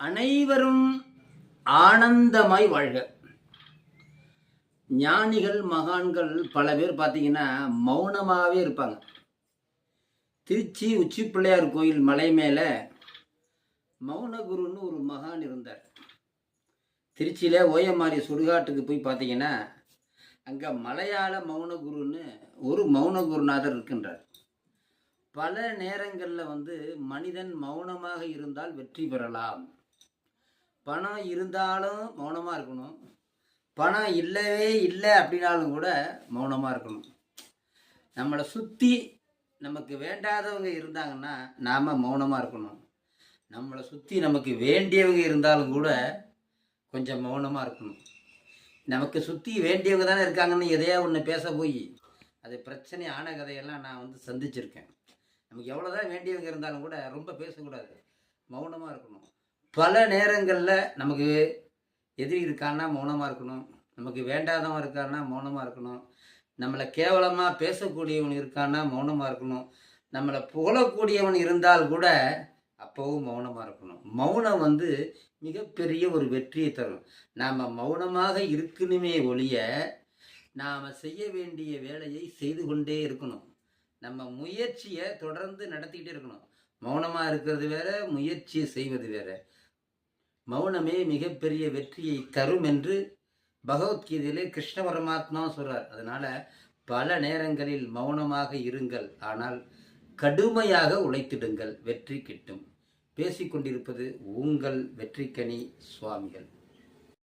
அனைவரும் ஆனந்தமாய் வாழ்க. ஞானிகள் மகான்கள் பல பேர் பார்த்தீங்கன்னா மௌனமாகவே இருப்பாங்க. திருச்சி உச்சி பிள்ளையார் கோயில் மலை மேலே மௌனகுருன்னு ஒரு மகான் இருந்தார். திருச்சியில் ஓயமாரி சுடுகாட்டுக்கு போய் பார்த்தீங்கன்னா அங்கே மலையாள மௌனகுருன்னு ஒரு மௌனகுருநாதர் இருக்கின்றார். பல நேரங்களில் வந்து மனிதன் மௌனமாக இருந்தால் வெற்றி பெறலாம். பணம் இருந்தாலும் மௌனமாக இருக்கணும். பணம் இல்லவே இல்லை அப்படின்னாலும் கூட மௌனமாக இருக்கணும். நம்மளை சுற்றி நமக்கு வேண்டாதவங்க இருந்தாங்கன்னா நாம் மௌனமாக இருக்கணும். நம்மளை சுற்றி நமக்கு வேண்டியவங்க இருந்தாலும் கூட கொஞ்சம் மௌனமாக இருக்கணும். நமக்கு சுற்றி வேண்டியவங்க தானே இருக்காங்கன்னு எதையா ஒன்று பேச போய் அது பிரச்சனை ஆன கதையெல்லாம் நான் வந்து சந்திச்சிருக்கேன். நமக்கு எவ்வளோதான் வேண்டியவங்க இருந்தாலும் கூட ரொம்ப பேசக்கூடாது. மௌனமாக இருக்கணும். பல நேரங்களில் நமக்கு எதிரி இருக்கான்னா மௌனமாக இருக்கணும். நமக்கு வேண்டாதவன் இருக்கான்னா மௌனமாக இருக்கணும். நம்மளை கேவலமாக பேசக்கூடியவன் இருக்கான்னா மௌனமாக இருக்கணும். நம்மளை புகழக்கூடியவன் இருந்தால் கூட அப்போவும் மௌனமாக இருக்கணும். மௌனம் வந்து மிகப்பெரிய ஒரு வெற்றியை தரும். நாம் மௌனமாக இருக்கணுமே ஒழிய நாம் செய்ய வேண்டிய வேலையை செய்து கொண்டே இருக்கணும். நம்ம முயற்சியை தொடர்ந்து நடத்திக்கிட்டே இருக்கணும். மௌனமாக இருக்கிறது வேற முயற்சியை செய்வது வேற. மௌனமே மிகப்பெரிய வெற்றியை தரும் என்று பகவத்கீதையிலே கிருஷ்ண பரமாத்மா சொல்றார். அதனால பல நேரங்களில் மௌனமாக இருங்கள் ஆனால் கடுமையாக உழைத்திடுங்கள் வெற்றி கிட்டும். பேசிக்கொண்டிருப்பது உங்கள் வெற்றிக்கனி சுவாமிகள்.